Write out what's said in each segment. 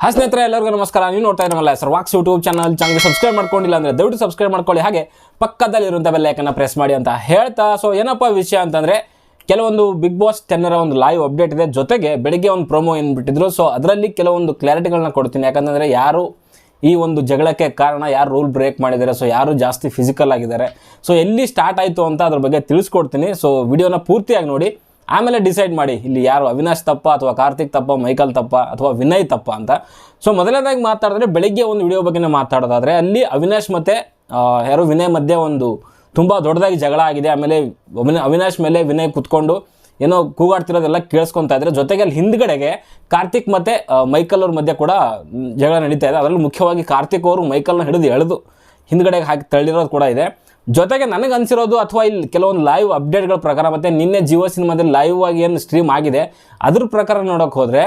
ಹಾ ಸ್ನೇಹಿತರೆ, ಎಲ್ಲರಿಗೂ ನಮಸ್ಕಾರ. ನೀವು ನೋಡ್ತಾ ಇರೋಲ್ಲ sir vox YouTube channel. Channel subscribe ಮಾಡ್ಕೊಂಡಿಲ್ಲ ಅಂದರೆ ದಯವಿಟ್ಟು ಸಬ್ಸ್ಕ್ರೈಬ್ ಮಾಡ್ಕೊಳ್ಳಿ. ಹಾಗೆ ಪಕ್ಕದಲ್ಲಿರುವಂಥ ಬೆಲ್ಲೈಕನ್ನ ಪ್ರೆಸ್ ಮಾಡಿ ಅಂತ ಹೇಳ್ತಾ. ಸೊ ಏನಪ್ಪ ವಿಷಯ ಅಂತಂದರೆ, ಕೆಲವೊಂದು ಬಿಗ್ ಬಾಸ್ ಟೆನ್ನರ ಒಂದು ಲೈವ್ ಅಪ್ಡೇಟ್ ಇದೆ. ಜೊತೆಗೆ ಬೆಳಿಗ್ಗೆ ಒಂದು ಪ್ರೊಮೋ ಏನು ಬಿಟ್ಟಿದ್ರು. ಸೊ ಅದರಲ್ಲಿ ಕೆಲವೊಂದು ಕ್ಲಾರಿಟಿಗಳನ್ನ ಕೊಡ್ತೀನಿ. ಯಾಕಂತಂದರೆ, ಯಾರು ಈ ಒಂದು ಜಗಳಕ್ಕೆ ಕಾರಣ, ಯಾರು ರೂಲ್ ಬ್ರೇಕ್ ಮಾಡಿದ್ದಾರೆ. ಸೊ ಯಾರು ಜಾಸ್ತಿ ಫಿಸಿಕಲ್ ಆಗಿದ್ದಾರೆ. ಸೊ ಎಲ್ಲಿ ಸ್ಟಾರ್ಟ್ ಆಯಿತು ಅಂತ ಅದ್ರ ಬಗ್ಗೆ ತಿಳಿಸ್ಕೊಡ್ತೀನಿ. ಸೊ ವಿಡಿಯೋನ ಪೂರ್ತಿಯಾಗಿ ನೋಡಿ. ಆಮೇಲೆ ಡಿಸೈಡ್ ಮಾಡಿ ಇಲ್ಲಿ ಯಾರು ಅವಿನಾಶ್ ತಪ್ಪ ಅಥವಾ ಕಾರ್ತಿಕ್ ತಪ್ಪ, ಮೈಕಲ್ ತಪ್ಪ ಅಥವಾ ವಿನಯ್ ತಪ್ಪ ಅಂತ. ಸೊ ಮೊದಲನೇದಾಗಿ ಮಾತಾಡಿದ್ರೆ ಬೆಳಿಗ್ಗೆ ಒಂದು ವಿಡಿಯೋ ಬಗ್ಗೆ ಮಾತಾಡೋದಾದರೆ ಅಲ್ಲಿ ಅವಿನಾಶ್ ಮತ್ತು ಯಾರು ವಿನಯ್ ಮಧ್ಯೆ ಒಂದು ತುಂಬ ದೊಡ್ಡದಾಗಿ ಜಗಳ ಆಗಿದೆ. ಆಮೇಲೆ ಅವಿನಾಶ್ ಮೇಲೆ ವಿನಯ್ ಕುತ್ಕೊಂಡು ಏನೋ ಕೂಗಾಡ್ತಿರೋದೆಲ್ಲ ಕೇಳಿಸ್ಕೊತಾ ಇದ್ರೆ ಜೊತೆಗೆ ಅಲ್ಲಿ ಹಿಂದ್ಗಡೆಗೆ ಕಾರ್ತಿಕ್ ಮತ್ತು ಮೈಕಲ್ ಅವ್ರ ಮಧ್ಯೆ ಕೂಡ ಜಗಳ ನಡೀತಾ ಇದೆ. ಅದರಲ್ಲಿ ಮುಖ್ಯವಾಗಿ ಕಾರ್ತಿಕ್ ಅವರು ಮೈಕಲ್ನ ಹಿಡಿದು ಎಳೆದು ಹಿಂದ್ಗಡೆಗೆ ಹಾಕಿ ತಳ್ಳಿರೋದು ಕೂಡ ಇದೆ. ಜೊತೆಗೆ ನನಗೆ ಅನಿಸಿರೋದು ಅಥವಾ ಇಲ್ಲಿ ಕೆಲವೊಂದು ಲೈವ್ ಅಪ್ಡೇಟ್ಗಳ ಪ್ರಕಾರ ಮತ್ತು ನಿನ್ನೆ ಜಿಯೋ ಸಿನಿಮಾದಲ್ಲಿ ಲೈವ್ ಆಗಿ ಏನು ಸ್ಟ್ರೀಮ್ ಆಗಿದೆ, ಅದ್ರ ಪ್ರಕಾರ ನೋಡೋಕೆ ಹೋದರೆ,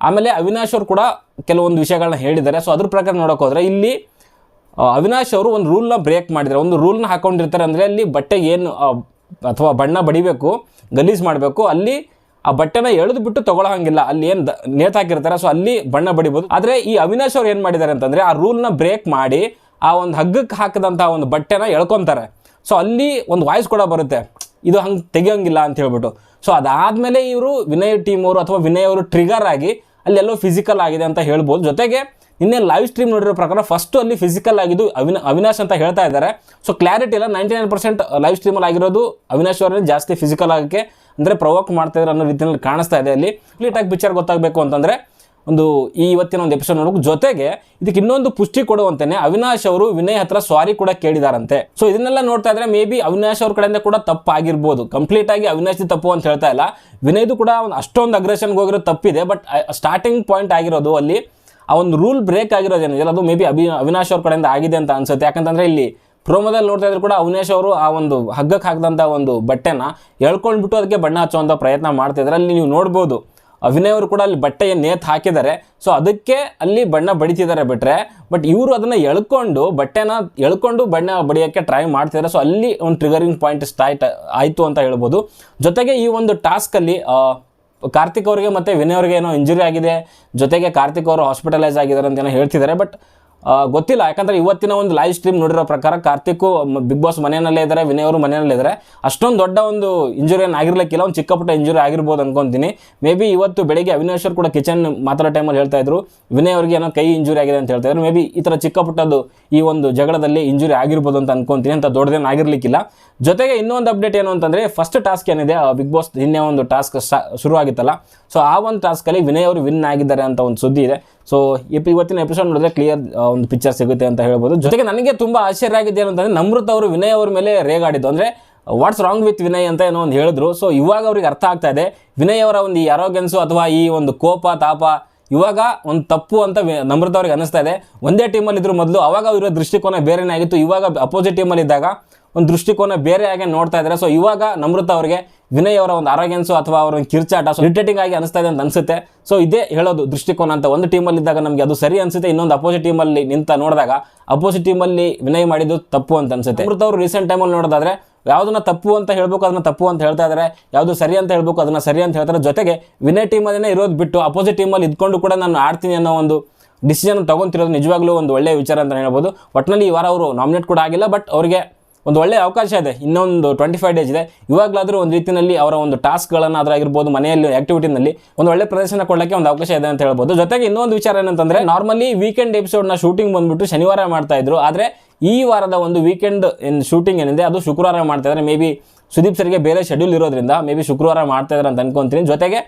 ಆಮೇಲೆ ಅವಿನಾಶ್ ಅವರು ಕೂಡ ಕೆಲವೊಂದು ವಿಷಯಗಳನ್ನ ಹೇಳಿದ್ದಾರೆ. ಸೊ ಅದ್ರ ಪ್ರಕಾರ ನೋಡೋಕೆ ಹೋದರೆ ಇಲ್ಲಿ ಅವಿನಾಶ್ ಅವರು ಒಂದು ರೂಲ್ನ ಬ್ರೇಕ್ ಮಾಡಿದ್ದಾರೆ. ಒಂದು ರೂಲ್ನ ಹಾಕೊಂಡಿರ್ತಾರೆ ಅಂದರೆ ಅಲ್ಲಿ ಬಟ್ಟೆ ಏನು ಅಥವಾ ಬಣ್ಣ ಬಡಿಬೇಕು, ಗಲೀಜು ಮಾಡಬೇಕು, ಅಲ್ಲಿ ಆ ಬಟ್ಟೆನ ಎಳೆದು ಬಿಟ್ಟು ತಗೊಳ್ಳೋ ಹಂಗಿಲ್ಲ ಅಲ್ಲಿ ಏನು ನೇತಾಕಿರ್ತಾರೆ. ಸೊ ಅಲ್ಲಿ ಬಣ್ಣ ಬಡಿಬೋದು. ಆದರೆ ಈ ಅವಿನಾಶ್ ಅವ್ರು ಏನು ಮಾಡಿದ್ದಾರೆ ಅಂತಂದರೆ ಆ ರೂಲ್ನ ಬ್ರೇಕ್ ಮಾಡಿ ಆ ಒಂದು ಹಗ್ಗಕ್ಕೆ ಹಾಕಿದಂಥ ಒಂದು ಬಟ್ಟೆನ ಎಳ್ಕೊತಾರೆ. ಸೊ ಅಲ್ಲಿ ಒಂದು ವಾಯ್ಸ್ ಕೂಡ ಬರುತ್ತೆ. ಇದು ಹಂಗೆ ತೆಗಿಯೋಂಗಿಲ್ಲ ಅಂತ ಹೇಳ್ಬಿಟ್ಟು. ಸೊ ಅದಾದಮೇಲೆ ಇವರು ವಿನಯ್ ಟೀಮ್ ಅವರು ಅಥವಾ ವಿನಯ್ ಅವರು ಟ್ರಿಗರ್ ಆಗಿ ಅಲ್ಲೆಲ್ಲೋ ಫಿಸಿಕಲ್ ಆಗಿದೆ ಅಂತ ಹೇಳ್ಬೋದು. ಜೊತೆಗೆ ನಿನ್ನೆ ಲೈವ್ ಸ್ಟ್ರೀಮ್ ನೋಡಿರೋ ಪ್ರಕಾರ ಫಸ್ಟು ಅಲ್ಲಿ ಫಿಸಿಕಲ್ ಆಗಿದ್ದು ಅವಿನ, ಅವಿನಾಶ್ ಅಂತ ಹೇಳ್ತಾ ಇದ್ದಾರೆ. ಸೊ ಕ್ಲಾರಿಟಿ ಇಲ್ಲ. ನೈಂಟಿ ನೈನ್ ಪರ್ಸೆಂಟ್ ಲೈವ್ ಸ್ಟ್ರೀಮಲ್ಲಿ ಆಗಿರೋದು ಅವಿನಾಶ್ ಅವರೇ ಜಾಸ್ತಿ ಫಿಸಿಕಲ್ ಆಗೋಕ್ಕೆ ಅಂದರೆ ಪ್ರೊವೋಕ್ ಮಾಡ್ತಾ ಇದ್ದಾರೆ ಅನ್ನೋ ರೀತಿಯಲ್ಲಿ ಕಾಣಿಸ್ತಾ ಇದೆ ಅಲ್ಲಿ. ಲೀಟಾಗಿ ಪಿಕ್ಚರ್ ಗೊತ್ತಾಗಬೇಕು ಅಂತಂದರೆ ಒಂದು ಈ ಇವತ್ತಿನ ಒಂದು ಎಪಿಸೋಡ್ ನೋಡೋಕೆ ಜೊತೆಗೆ ಇದಕ್ಕೆ ಇನ್ನೊಂದು ಪುಷ್ಟಿ ಕೊಡುವಂತೆಯೇ ಅವಿನಾಶ್ ಅವರು ವಿನಯ್ ಹತ್ರ ಸಾರಿ ಕೂಡ ಕೇಳಿದಾರಂತೆ. ಸೊ ಇದನ್ನೆಲ್ಲ ನೋಡ್ತಾ ಇದ್ರೆ ಮೇ ಬಿ ಅವಿನಾಶ್ ಅವ್ರ ಕಡೆಯಿಂದ ಕೂಡ ತಪ್ಪಾಗಿರ್ಬೋದು. ಕಂಪ್ಲೀಟ್ ಆಗಿ ಅವಿನಾಶ್ ತಪ್ಪು ಅಂತ ಹೇಳ್ತಾ ಇಲ್ಲ. ವಿನಯ್ದು ಕೂಡ ಒಂದು ಅಷ್ಟೊಂದು ಅಗ್ರೆಷನ್ಗೆ ಹೋಗಿರೋ ತಪ್ಪಿದೆ ಬಟ್ ಸ್ಟಾರ್ಟಿಂಗ್ ಪಾಯಿಂಟ್ ಆಗಿರೋದು ಅಲ್ಲಿ ಆ ಒಂದು ರೂಲ್ ಬ್ರೇಕ್ ಆಗಿರೋದೇನಿದೆಯಲ್ಲ ಅದು ಮೇ ಬಿ ಅಭಿ, ಅವಿನಾಶ್ ಅವ್ರ ಕಡೆಯಿಂದ ಆಗಿದೆ ಅಂತ ಅನ್ಸುತ್ತೆ. ಯಾಕಂತಂದ್ರೆ ಇಲ್ಲಿ ಪ್ರೋಮೋದಲ್ಲಿ ನೋಡ್ತಾ ಇದ್ರು ಕೂಡ ಅವಿನಾಶ್ ಅವರು ಆ ಒಂದು ಹಗ್ಗಕ್ಕೆ ಹಾಕಿದಂಥ ಒಂದು ಬಟ್ಟೆನ ಎಳ್ಕೊಂಡ್ಬಿಟ್ಟು ಅದಕ್ಕೆ ಬಣ್ಣ ಹಚ್ಚುವಂಥ ಪ್ರಯತ್ನ ಮಾಡ್ತಿದ್ರೆ ಅಲ್ಲಿ ನೀವು ನೋಡ್ಬೋದು. ಅಭಿನಯ್ ಅವರು ಕೂಡ ಅಲ್ಲಿ ಬಟ್ಟೆಯ ನೇತ್ ಹಾಕಿದ್ದಾರೆ. ಸೊ ಅದಕ್ಕೆ ಅಲ್ಲಿ ಬಣ್ಣ ಬಡಿತಿದ್ದಾರೆ ಬಿಟ್ರೆ ಬಟ್ ಇವರು ಅದನ್ನು ಎಳ್ಕೊಂಡು ಬಟ್ಟೆನ ಎಳ್ಕೊಂಡು ಬಣ್ಣ ಬಡಿಯೋಕ್ಕೆ ಟ್ರೈ ಮಾಡ್ತಿದ್ದಾರೆ. ಸೊ ಅಲ್ಲಿ ಒಂದು ಟ್ರಿಗರಿಂಗ್ ಪಾಯಿಂಟ್ ಸ್ಟಾರ್ಟ್ ಆಯಿತು ಅಂತ ಹೇಳ್ಬೋದು. ಜೊತೆಗೆ ಈ ಒಂದು ಟಾಸ್ಕಲ್ಲಿ ಕಾರ್ತಿಕ್ ಅವರಿಗೆ ಮತ್ತು ವಿನಯ್ ಅವರಿಗೆ ಏನೋ ಇಂಜುರಿ ಆಗಿದೆ. ಜೊತೆಗೆ ಕಾರ್ತಿಕ್ ಅವರು ಹಾಸ್ಪಿಟಲೈಸ್ ಆಗಿದ್ದಾರೆ ಅಂತ ಏನೋ ಹೇಳ್ತಿದ್ದಾರೆ ಬಟ್ ಗೊತ್ತಿಲ್ಲ. ಯಾಕಂದ್ರೆ ಇವತ್ತಿನ ಒಂದು ಲೈವ್ ಸ್ಟ್ರೀಮ್ ನೋಡಿರೋ ಪ್ರಕಾರ ಕಾರ್ತಿಕ್ ಬಿಗ್ ಬಾಸ್ ಮನೆಯಲ್ಲೇ ಇದ್ದಾರೆ ವಿನಯ್ ಅವರು ಮನೆಯಲ್ಲೇ ಇದ್ದಾರೆ ಅಷ್ಟೊಂದು ದೊಡ್ಡ ಒಂದು ಇಂಜುರಿ ಏನು ಆಗಿರ್ಲಿಕ್ಕಿಲ್ಲ, ಒಂದು ಚಿಕ್ಕ ಪುಟ್ಟ ಇಂಜುರಿ ಆಗಿರ್ಬೋದು ಅನ್ಕೊಂತೀನಿ. ಮೇ ಬಿ ಇವತ್ತು ಬೆಳಿಗ್ಗೆ ಅವಿನಾಶ್ ಅವ್ರು ಕೂಡ ಕಿಚನ್ ಮಾತಾಡೋ ಟೈಮಲ್ಲಿ ಹೇಳ್ತಾ ಇದ್ರು, ವಿನಯ್ ಅವರಿಗೆ ಏನೋ ಕೈ ಇಂಜುರಿ ಆಗಿದೆ ಅಂತ ಹೇಳ್ತಾ ಇದ್ರು. ಮೇ ಬಿ ಈ ಥರ ಚಿಕ್ಕ ಪುಟ್ಟದ್ದು ಈ ಒಂದು ಜಗಳದಲ್ಲಿ ಇಂಜುರಿ ಆಗಿರ್ಬೋದು ಅಂತ ಅನ್ಕೊಂತೀನಿ, ಅಂತ ದೊಡ್ಡದೇನು ಆಗಿರಲಿಕ್ಕಿಲ್ಲ. ಜೊತೆಗೆ ಇನ್ನೊಂದು ಅಪ್ಡೇಟ್ ಏನು ಅಂತಂದ್ರೆ ಫಸ್ಟ್ ಟಾಸ್ಕ್ ಏನಿದೆ ಬಿಗ್ ಬಾಸ್ ನಿನ್ನೆ ಒಂದು ಟಾಸ್ಕ್ ಶುರು ಆಗಿತ್ತಲ್ಲ ಸೊ ಆ ಒಂದು ಟಾಸ್ಕಲ್ಲಿ ವಿನಯ್ ಅವರು ವಿನ್ ಆಗಿದ್ದಾರೆ ಅಂತ ಒಂದು ಸುದ್ದಿ ಇದೆ. ಸೊ ಇವತ್ತಿನ ಎಪಿಸೋಡ್ ನೋಡಿದ್ರೆ ಕ್ಲಿಯರ್ ಒಂದು ಪಿಕ್ಚರ್ ಸಿಗುತ್ತೆ ಅಂತ ಹೇಳ್ಬೋದು. ಜೊತೆಗೆ ನನಗೆ ತುಂಬ ಆಶ್ಚರ್ಯ ಆಗಿದೆ ಏನು ಅಂತಂದ್ರೆ ನಮೃತ್ ಅವರು ವಿನಯ್ ಅವ್ರ ಮೇಲೆ ರೇಗಾಡಿದ್ದು. ಅಂದರೆ ವಾಟ್ಸ್ ರಾಂಗ್ ವಿತ್ ವಿನಯ್? ಅಂತ ಏನೋ ಒಂದು ಹೇಳಿದ್ರು. ಸೊ ಇವಾಗ ಅವ್ರಿಗೆ ಅರ್ಥ ಆಗ್ತಾ ಇದೆ. ವಿನಯ್ ಅವರ ಒಂದು ಈ ಅರೋಗ್ಯನ್ಸು ಅಥವಾ ಈ ಒಂದು ಕೋಪ, ತಾಪ, ಇವಾಗ ಒಂದು ತಪ್ಪು ಅಂತ ನಮೃತ ಅವ್ರಿಗೆ ಅನಿಸ್ತಾ ಇದೆ. ಒಂದೇ ಟೀಮಲ್ಲಿ ಇದ್ರು ಮೊದಲು ಅವಾಗ ಅವರ ದೃಷ್ಟಿಕೋನ ಬೇರೆನೇ ಆಗಿತ್ತು. ಇವಾಗ ಅಪೋಸಿಟ್ ಟೀಮಲ್ಲಿ ಇದ್ದಾಗ ಒಂದು ದೃಷ್ಟಿಕೋನ ಬೇರೆ ಆಗಿ ನೋಡ್ತಾ ಇದ್ದಾರೆ ಸೊ ಇವಾಗ ನಮೃತ ಅವರಿಗೆ ವಿನಯ್ ಅವರ ಒಂದು ಆರೋಗ್ಯನ್ಸು ಅಥವಾ ಅವರ ಒಂದು ಕಿರ್ಚಾಟ ಸೊ ಇರಿಟೇಟಿಂಗ್ ಆಗಿ ಅನಿಸ್ತಾ ಇದೆ ಅಂತ ಅನಿಸುತ್ತೆ. ಸೊ ಇದೇ ಹೇಳೋದು ದೃಷ್ಟಿಕೋನ ಅಂತ ಒಂದು ಟೀಮಲ್ಲಿ ಇದ್ದಾಗ ನಮಗೆ ಅದು ಸರಿ ಅನಿಸುತ್ತೆ. ಇನ್ನೊಂದು ಅಪೋಸಿಟ್ ಟೀಮಲ್ಲಿ ನಿಂತ ನೋಡಿದಾಗ ಅಪೋಸಿಟ್ ಟೀಮಲ್ಲಿ ವಿನಯ್ ಮಾಡಿದ್ದು ತಪ್ಪು ಅಂತ ಅನಿಸುತ್ತೆ. ಅಮೃತ ಅವರು ರೀಸೆಂಟ್ ಟೈಮಲ್ಲಿ ನೋಡೋದಾದ್ರೆ ಯಾವುದನ್ನ ತಪ್ಪು ಅಂತ ಹೇಳ್ಬೇಕು, ಅದನ್ನ ತಪ್ಪು ಅಂತ ಹೇಳ್ತಾ ಇದ್ದಾರೆ ಯಾವುದು ಸರಿ ಅಂತ ಹೇಳ್ಬೇಕು, ಅದನ್ನ ಸರಿ ಅಂತ ಹೇಳ್ತಾರೆ. ಜೊತೆಗೆ ವಿನಯ್ ಟೀಮಲ್ಲೇ ಇರೋದು ಬಿಟ್ಟು ಅಪೋಸಿಟ್ ಟೀಮಲ್ಲಿ ಇದ್ಕೊಂಡು ಕೂಡ ನಾನು ಆಡ್ತೀನಿ ಅನ್ನೋ ಒಂದು ಡಿಸಿಷನ್ ತಗೊಂತಿರೋದು ನಿಜವಾಗ್ಲೂ ಒಂದು ಒಳ್ಳೆಯ ವಿಚಾರ ಅಂತ ಹೇಳ್ಬೋದು. ಒಟ್ಟಿನಲ್ಲಿ ಈ ವಾರ ಅವರು ನಾಮಿನೇಟ್ ಕೂಡ ಆಗಿಲ್ಲ ಬಟ್ ಅವರಿಗೆ ಒಂದು ಒಳ್ಳೆಯ ಅವಕಾಶ ಇದೆ. ಇನ್ನೊಂದು ಟ್ವೆಂಟಿ ಫೈವ್ ಡೇಸ್ ಇದೆ. ಇವಾಗಲಾದರೂ ಒಂದು ರೀತಿಯಲ್ಲಿ ಅವರ ಒಂದು ಟಾಸ್ಕ್ಗಳನ್ನು ಅದರಾಗಿರ್ಬೋದು ಮನೆಯಲ್ಲಿ ಆ್ಯಕ್ಟಿವಿಟಿನಲ್ಲಿ ಒಂದು ಒಳ್ಳೆ ಪ್ರದರ್ಶನ ಕೊಡೋಕ್ಕೆ ಒಂದು ಅವಕಾಶ ಇದೆ ಅಂತ ಹೇಳ್ಬೋದು. ಜೊತೆಗೆ ಇನ್ನೊಂದು ವಿಚಾರ ಏನಂತಂದರೆ ನಾರ್ಮಲಿ ವೀಕೆಂಡ್ ಎಪಿಸೋಡ್ನ ಶೂಟಿಂಗ್ ಬಂದ್ಬಿಟ್ಟು ಶನಿವಾರ ಮಾಡ್ತಾಯಿದ್ರು ಆದರೆ ಈ ವಾರದ ಒಂದು ವೀಕೆಂಡ್ ಶೂಟಿಂಗ್ ಏನಿದೆ, ಅದು ಶುಕ್ರವಾರ ಮಾಡ್ತಾಯಿದ್ರೆ ಇದ್ದಾರೆ ಮೇ ಬಿ ಸುದೀಪ್ ಸರಿಗೆ ಬೇರೆ ಶೆಡ್ಯೂಲ್ ಇರೋದ್ರಿಂದ ಮೇ ಬಿ ಶುಕ್ರವಾರ ಮಾಡ್ತಾಯಿದ್ದಾರೆ ಅಂತ ಅನ್ಕೊಂತೀನಿ. ಜೊತೆಗೆ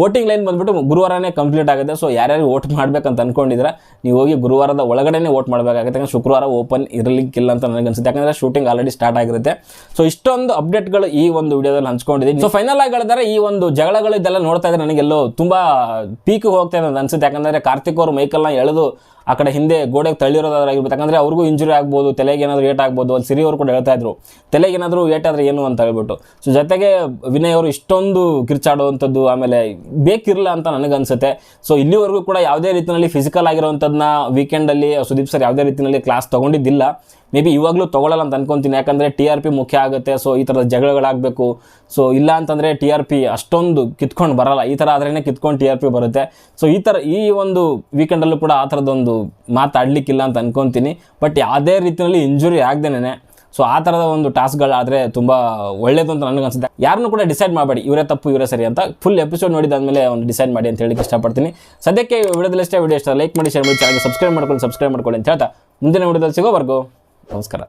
ವೋಟಿಂಗ್ ಲೈನ್ ಬಂದ್ಬಿಟ್ಟು ಗುರುವಾರನೇ ಕಂಪ್ಲೀಟ್ ಆಗುತ್ತೆ. ಸೊ ಯಾರ್ಯಾರು ವೋಟ್ ಮಾಡ್ಬೇಕಂತ ಅಂದ್ಕೊಂಡಿದ್ರೆ ನೀವು ಹೋಗಿ ಗುರುವಾರದ ಒಳಗಡೆನೇ ವೋಟ್ ಮಾಡಬೇಕಾಗುತ್ತೆ. ಯಾಕಂದ್ರೆ ಶುಕ್ರವಾರ ಓಪನ್ ಇರಲಿಕ್ಕಿಲ್ಲ ಅಂತ ನನಗೆ ಅನಿಸುತ್ತೆ. ಯಾಕಂದರೆ ಶೂಟಿಂಗ್ ಆಲ್ರೆಡಿ ಸ್ಟಾರ್ಟ್ ಆಗಿರುತ್ತೆ. ಸೊ ಇಷ್ಟೊಂದು ಅಪ್ಡೇಟ್ಗಳು ಈ ಒಂದು ವಿಡಿಯೋದಲ್ಲಿ ಹಂಚ್ಕೊಂಡಿದ್ದೀನಿ. ಸೊ ಫೈನಲ್ ಆಗಿ ಹೇಳಿದ್ರೆ, ಈ ಒಂದು ಜಗಳಗಳು ಇದೆಲ್ಲ ನೋಡ್ತಾ ಇದ್ರೆ ನನಗೆಲ್ಲೋ ತುಂಬ ಪೀಕ್ ಹೋಗ್ತಾ ಇದೆ ಅಂತ ಅನಿಸುತ್ತೆ. ಯಾಕಂದರೆ ಕಾರ್ತಿಕ್ ಅವರು ಮೈಕಲ್ನ ಎಳೆದು ಆ ಕಡೆ ಹಿಂದೆ ಗೋಡೆಗೆ ತಳ್ಳಿರೋದಾಗಿರ್ಬೇಕು ಯಾಕಂದರೆ ಅವ್ರಿಗೂ ಇಂಜುರಿ ಆಗ್ಬೋದು, ತಲೆಗೆ ಏನಾದರೂ ಏಟ್ ಆಗ್ಬೋದು ಅಲ್ಲಿ ಸಿರಿ ಅವರು ಕೂಡ ಹೇಳ್ತಾ ಇದ್ರು. ತಲೆಗೆ ಏನಾದರೂ ಏಟ್ ಆದ್ರೆ ಏನು ಅಂತ ಹೇಳ್ಬಿಟ್ಟು. ಸೊ ಜೊತೆಗೆ ವಿನಯ್ ಅವರು ಇಷ್ಟೊಂದು ಕಿರ್ಚಾಡುವಂಥದ್ದು, ಆಮೇಲೆ ಬೇಕಿರಲ್ಲ ಅಂತ ನನಗನ್ಸುತ್ತೆ. ಸೊ ಇಲ್ಲಿವರೆಗೂ ಕೂಡ ಯಾವುದೇ ರೀತಿಯಲ್ಲಿ ಫಿಸಿಕಲ್ ಆಗಿರೋವಂಥದ್ದನ್ನ ವೀಕೆಂಡಲ್ಲಿ ಸುದೀಪ್ ಸರ್ ಯಾವುದೇ ರೀತಿಯಲ್ಲಿ ಕ್ಲಾಸ್ ತೊಗೊಂಡಿದ್ದಿಲ್ಲ. ಮೇ ಬಿ ಇವಾಗಲೂ ತೊಗೊಳ್ಳಲ್ಲ ಅಂತ ಅನ್ಕೊಂತೀನಿ. ಯಾಕಂದರೆ ಟಿ ಆರ್ ಪಿ ಮುಖ್ಯ ಆಗುತ್ತೆ. ಸೊ ಈ ಥರದ ಜಗಳಗಳಾಗಬೇಕು. ಸೊ ಇಲ್ಲ ಅಂತಂದರೆ ಟಿ ಆರ್ ಪಿ ಅಷ್ಟೊಂದು ಕಿತ್ಕೊಂಡು ಬರಲ್ಲ. ಈ ಥರ ಆದ್ರೇ ಕಿತ್ಕೊಂಡು ಟಿ ಆರ್ ಪಿ ಬರುತ್ತೆ. ಸೊ ಈ ಥರ ಈ ಒಂದು ವೀಕೆಂಡಲ್ಲೂ ಕೂಡ ಆ ಥರದ್ದೊಂದು ಮಾತಾಡಲಿಕ್ಕಿಲ್ಲ ಅಂತ ಅನ್ಕೊತೀನಿ. ಬಟ್ ಯಾವುದೇ ರೀತಿಯಲ್ಲಿ ಇಂಜುರಿ ಆಗ್ದೇನೆ ಸೊ ಆ ಥರದ ಒಂದು ಟಾಸ್ಕ್ಗಳಾದರೆ ತುಂಬ ಒಳ್ಳೇದು ಅಂತ ನನಗೆ ಅನ್ಸುತ್ತೆ. ಯಾರನ್ನು ಕೂಡ ಡಿಸೈಡ್ ಮಾಡಬೇಡಿ, ಇವರೇ ತಪ್ಪು, ಇವರೇ ಸರಿ ಅಂತ ಫುಲ್ ಎಪಿಸೋಡ್ ನೋಡಿದಾದ್ಮೇಲೆ ಒಂದು ಡಿಸೈಡ್ ಮಾಡಿ ಅಂತ ಹೇಳಿಕ್ಕೆ ಇಷ್ಟಪಡ್ತೀನಿ. ಸದ್ಯಕ್ಕೆ ವಿಡಿಯೋದಲ್ಲಿ ಇಷ್ಟ ವಿಡಿಯೋ ಇಷ್ಟ ಲೈಕ್ ಮಾಡಿ ಶೇರ್ ಮಾಡಿ ಚಾನಲ್ಗೆ ಸಬ್ಸ್ಕ್ರೈಬ್ ಮಾಡ್ಕೊಂಡು ಸಬ್ಸ್ಕ್ರೈಬ್ ಮಾಡ್ಕೊಳ್ಳಿ ಅಂತ ಹೇಳ್ತಾ ಮುಂದಿನ ವಿಡಿಯೋದಲ್ಲಿ ಸಿಗೋವರೆಗೂ, ನಮಸ್ಕಾರ.